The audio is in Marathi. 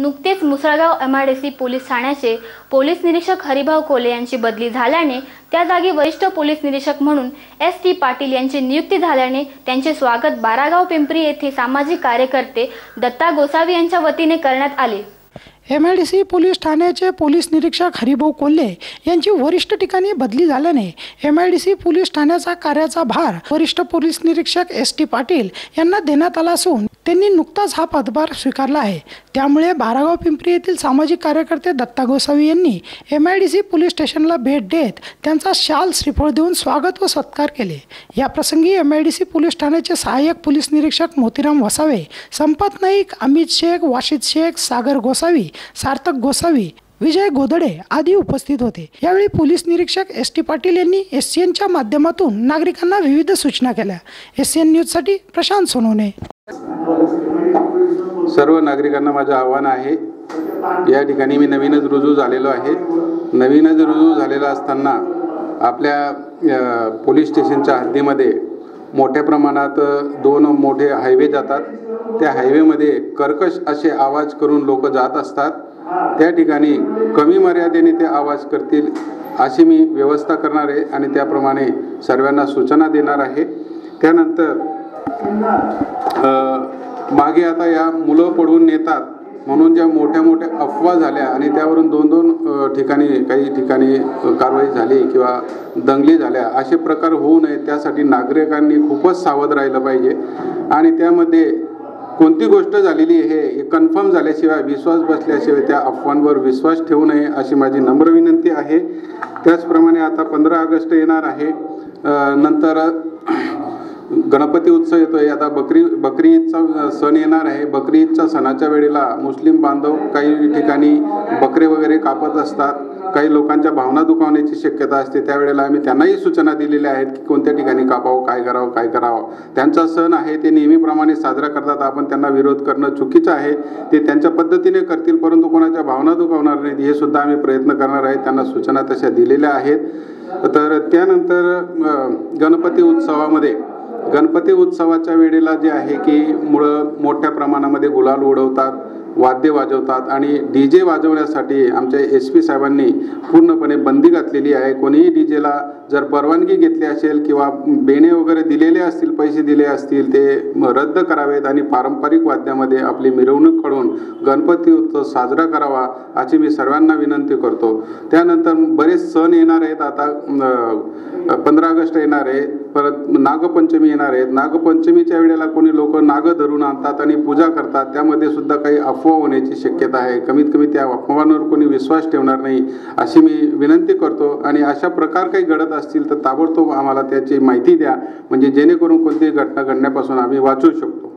नुकतेच Musalgaon M I D C police ठाण्याचे पोलीस निरीक्षक हरिभाऊ कोले यांची बदली झाल्याने त्या जागी वरिष्ठ पोलीस निरीक्षक म्हणून एस टी पाटील यांची नियुक्ती झाल्याने त्यांचे स्वागत बारागाव पिंपरी येथे सामाजिक कार्यकर्ते दत्ता गोसावी यांच्या वतीने करण्यात आले. M I D C police ठाण्याचे पोलीस निरीक्षक हरिभाऊ कोल्हे यांची वरिष्ठ ठिकाणी बदली झाल्याने M I D C police ठाण्याचा कार्याचा भार वरिष्ठ पोलीस निरीक्षक एस टी पाटील यांना देण्यात आला असून त्यांनी नुकताच हा पदभार स्वीकारला आहे. त्यामुळे बारागाव पिंपरी येथील सामाजिक कार्यकर्ते दत्ता गोसावी यांनी M I D C police स्टेशनला भेट देत त्यांचा शाल श्रीफळ देऊन स्वागत व सत्कार केले. या प्रसंगी M I D C police ठाण्याचे सहाय्यक पोलीस निरीक्षक मोतीराम वसावे संपत नाईक अमित शेख वाशिद शेख सागर गोसावी सार्थक गोसावी विजय गोदडे आदी उपस्थित होते. यावेळी पोलीस निरीक्षक एस टी पाटील यांनी एस सी एनच्या माध्यमातून नागरिकांना विविध सूचना केल्या. एस सी एन न्यूजसाठी प्रशांत सोनवणे. सर्व नागरिकांना माझं आव्हान आहे. या ठिकाणी मी नवीनच रुजू झालेलो आहे. नवीनच रुजू झालेला असताना आपल्या पोलीस स्टेशनच्या हद्दीमध्ये मोठ्या प्रमाणात दोन मोठे हायवे जातात. त्या हायवेमध्ये कर्कश असे आवाज करून लोक जात असतात. त्या ठिकाणी कमी मर्यादेने ते आवाज करतील अशी मी व्यवस्था करणार आहे आणि त्याप्रमाणे सर्वांना सूचना देणार आहे. त्यानंतर मागे आता या मुलं पडून नेतात म्हणून ज्या मोठ्या मोठ्या अफवा झाल्या आणि त्यावरून दोन दोन ठिकाणी काही ठिकाणी कारवाई झाली किंवा दंगली झाल्या असे प्रकार होऊ नये त्यासाठी नागरिकांनी खूपच सावध राहिलं पाहिजे. आणि त्यामध्ये कोणती गोष्ट झालेली हे कन्फर्म झाल्याशिवाय विश्वास बसल्याशिवाय त्या अफवांवर विश्वास ठेवू नये अशी माझी नम्र विनंती आहे. त्याचप्रमाणे आता पंधरा ऑगस्ट येणार आहे. नंतर गणपती उत्सव येतोय. आता बकरी बकरी ईदचा सण येणार आहे. बकरी ईदच्या सणाच्या वेळेला मुस्लिम बांधव काही ठिकाणी बकरे वगैरे कापत असतात. काही लोकांच्या भावना दुखावण्याची शक्यता असते. त्यावेळेला आम्ही त्यांनाही सूचना दिलेल्या आहेत की कोणत्या ठिकाणी कापावं काय करावं काय करावं. त्यांचा सण आहे ते नेहमीप्रमाणे साजरा करतात. आपण त्यांना विरोध करणं चुकीचं आहे. ते त्यांच्या पद्धतीने करतील परंतु कोणाच्या भावना दुखावणार नाहीत. हे सुद्धा आम्ही प्रयत्न करणार आहे. त्यांना सूचना तशा दिलेल्या आहेत. तर त्यानंतर गणपती उत्सवामध्ये गणपती उत्सवाच्या वेळेला जे आहे की मुळं मोठ्या प्रमाणामध्ये गुलाल उडवतात वाद्य वाजवतात आणि डी जे वाजवण्यासाठी आमच्या एस पी साहेबांनी पूर्णपणे बंदी घातलेली आहे. कोणीही डी जेला जर परवानगी घेतली असेल किंवा बेणे वगैरे दिलेले असतील पैसे दिले असतील ते रद्द करावेत आणि पारंपरिक वाद्यामध्ये आपली मिरवणूक काढून गणपती उत्सव साजरा करावा अशी मी सर्वांना विनंती करतो. त्यानंतर बरेच सण येणार आहेत. आता पंधरा ऑगस्ट येणार आहे. परत नागपंचमी येणार आहेत. नागपंचमीच्या वेळेला कोणी लोक नाग धरून आणतात आणि पूजा करतात. त्यामध्ये सुद्धा काही अफवा होण्याची शक्यता आहे. कमीत कमी त्या अफवांवर कोणी विश्वास ठेवणार नाही अशी मी विनंती करतो. आणि अशा प्रकार काही घडत असतील तर ताबडतोब आम्हाला त्याची माहिती द्या. म्हणजे जेणेकरून कोणतीही घटना घडण्यापासून आम्ही वाचू शकतो.